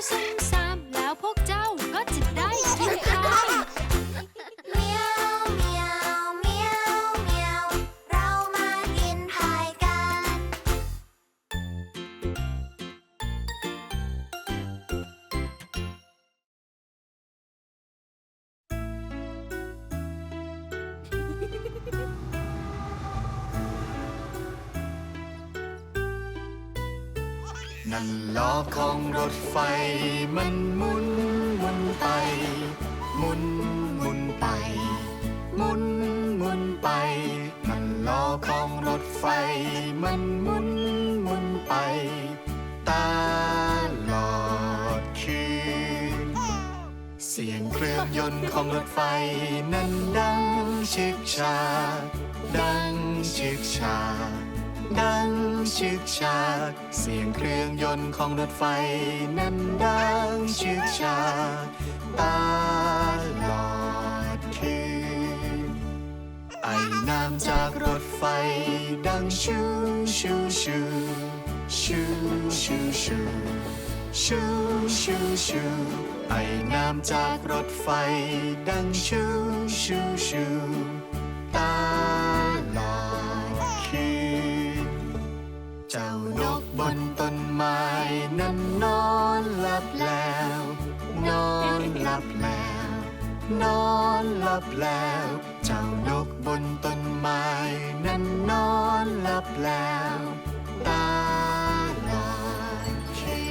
thousand มุนมุนไปมันล้อของรถไฟ มันมุนมุนไป ตลอดคืน เสียงเครื่องยนต์ของรถไฟ นั้นดังชึกชา ดังชึกชา ดังชึกชา เสียงเครื่องยนต์ของรถไฟ นั้นดังชึกชาตา ไอ้น้ำจากรถไฟ ดังชูชูชูชูชูชูชูชูชูไอ้น้ำจากรถไฟ ดังชูชูชูตาลอดคืนเจ้านกบนต้นไม้นั้นนอนหลับแล้ว นอนหลับแล้ว นอนหลับแล้ว ไม้นั้นนอนหลับแล้วตาลอยคื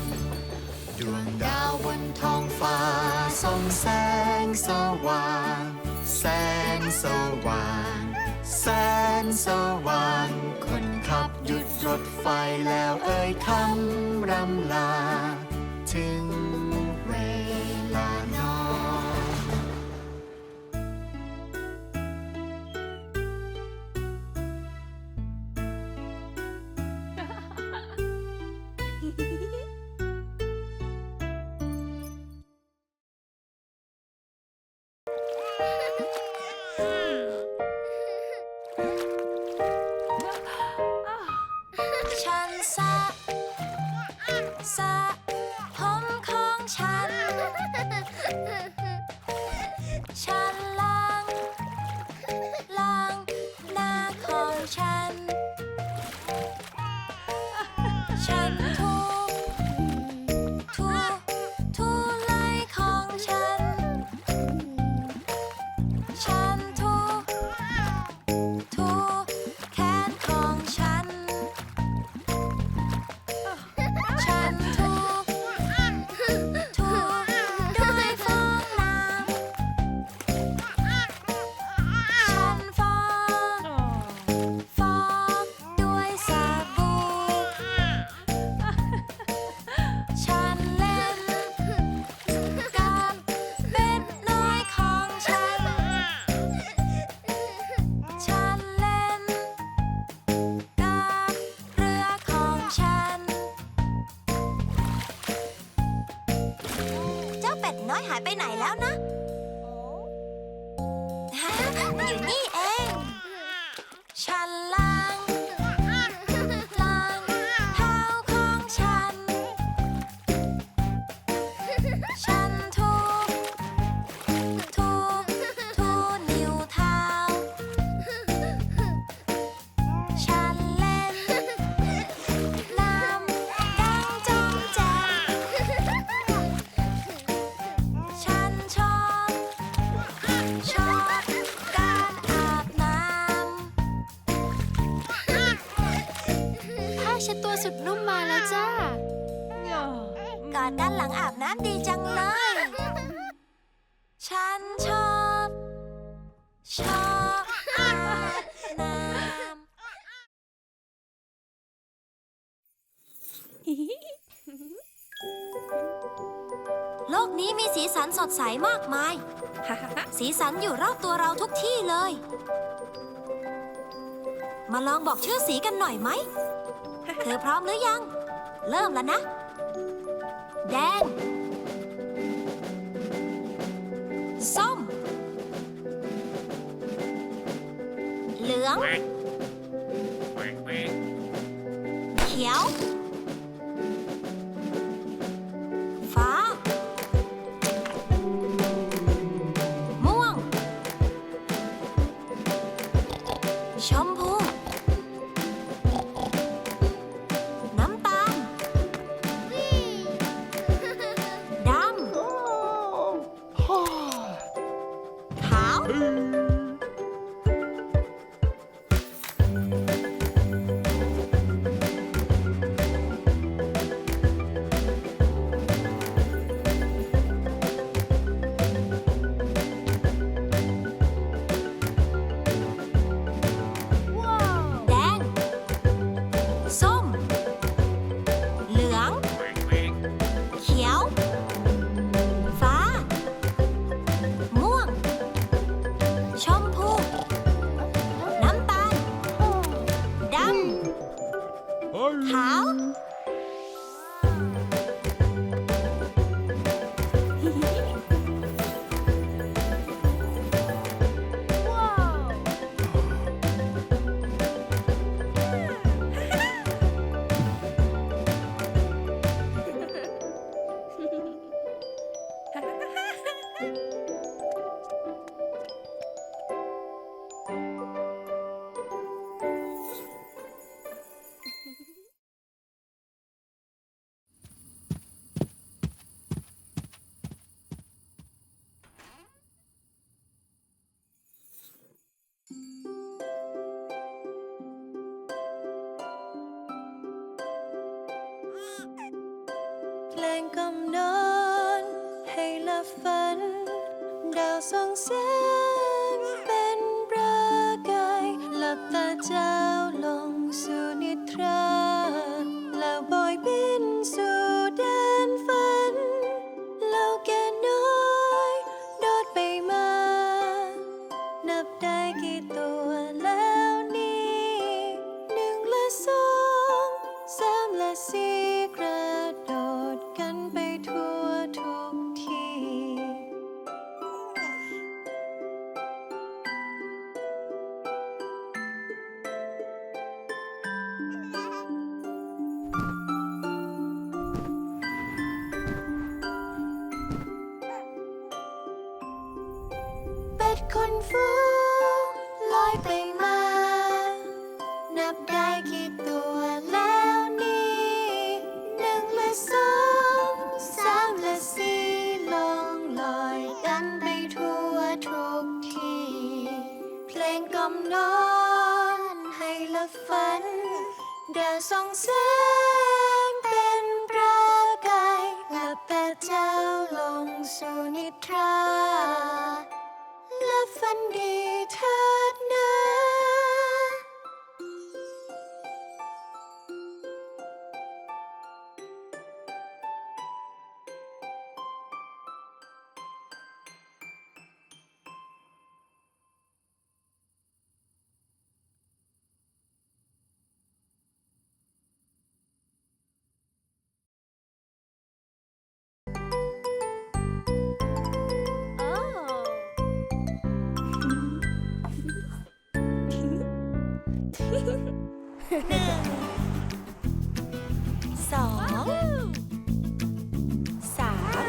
นดวงดาวบนท้องฟ้าส่องแสงสว่าง แสนสว่าง แสนสว่าง คนขับหยุดรถไฟแล้วเอ่ยคำรำลา ฉัน โลกนี้มีสีสันสดใสมากมาย สีสันอยู่รอบตัวเราทุกที่เลย มาลองบอกชื่อสีกันหน่อยไหม เธอพร้อมหรือยัง เริ่มแล้วนะ แดง ส้ม เหลือง ชม ดา เป็นฟูลอยไปมา นับได้กี่ตัวแล้วนี่หนึ่งและสองสามและสี่ลองลอยกันไปทั่วทุกที่ เพลงกล่อมนอนให้ลับฝันดาวส่องแสง สองสาม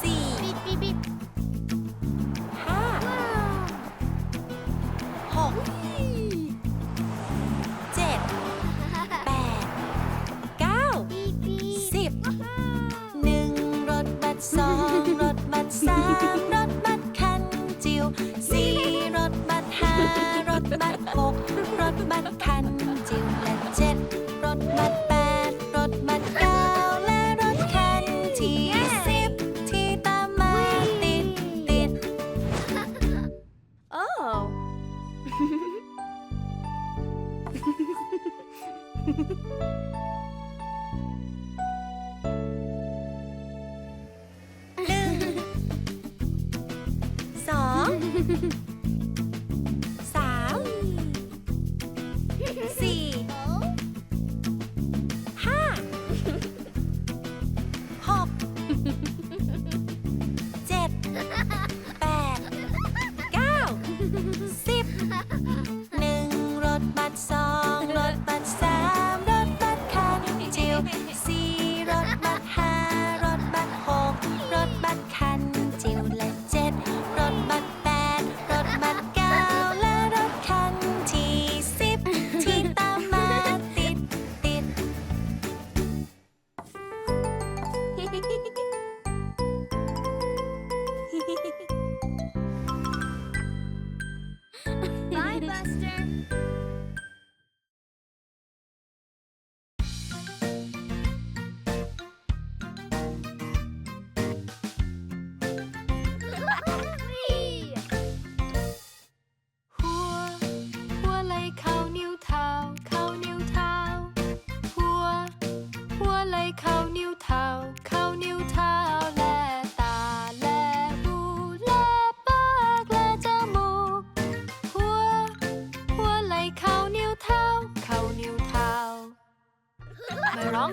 สี่ห้าหกเจ็ดแปดเก้าสิบหนึ่งรถบัสสองรถบัสสามรถบัสคันจิ๋วสี่รถบัสห้ารถบัสหก Mm-hmm.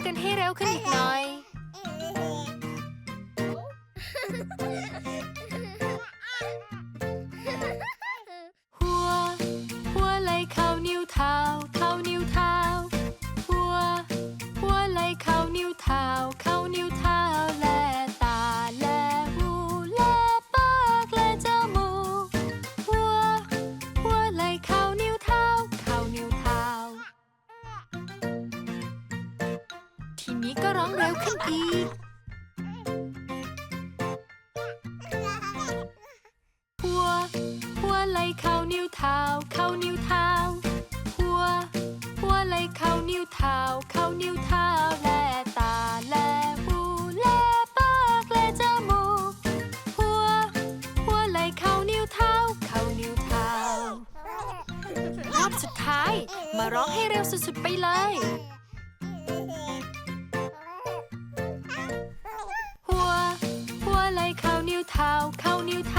กันให้เร็วขึ้นอีกหน่อยี้ก็ร้องเร็วขึ้นอีก หัว หัวไหลเข้านิ้วเท้า เข้านิ้วเท้า หัว หัวไหลเข้านิ้วเท้า เข้านิ้วเท้า แลตา แลหูแลปาก แลจมูก หัว หัวไหลเข้านิ้วเท้า เข้านิ้วเท้ารอบสุดท้าย มาร้องให้เร็วสุดๆไปเลย เท้าเข้านิ้วเท้า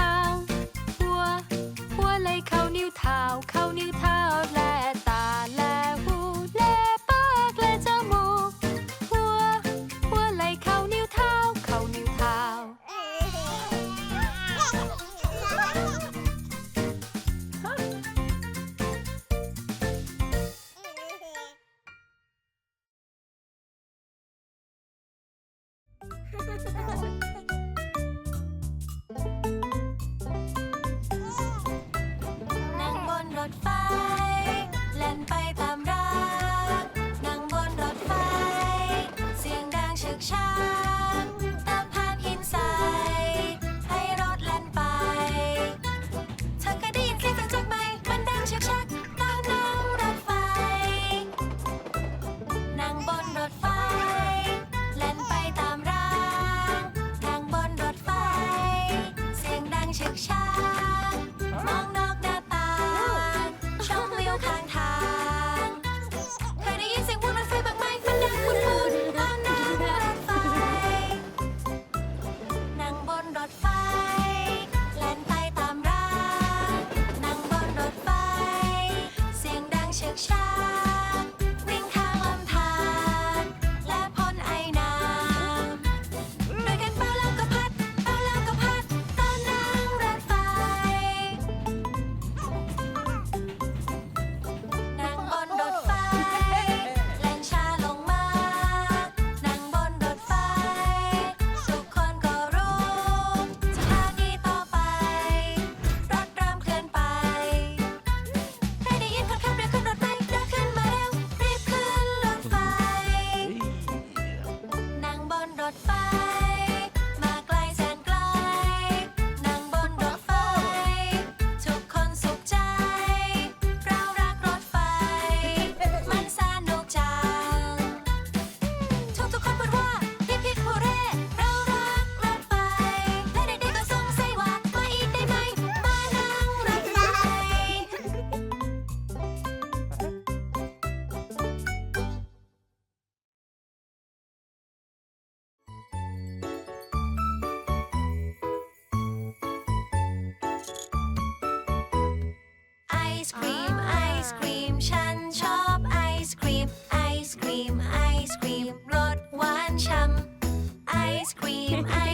I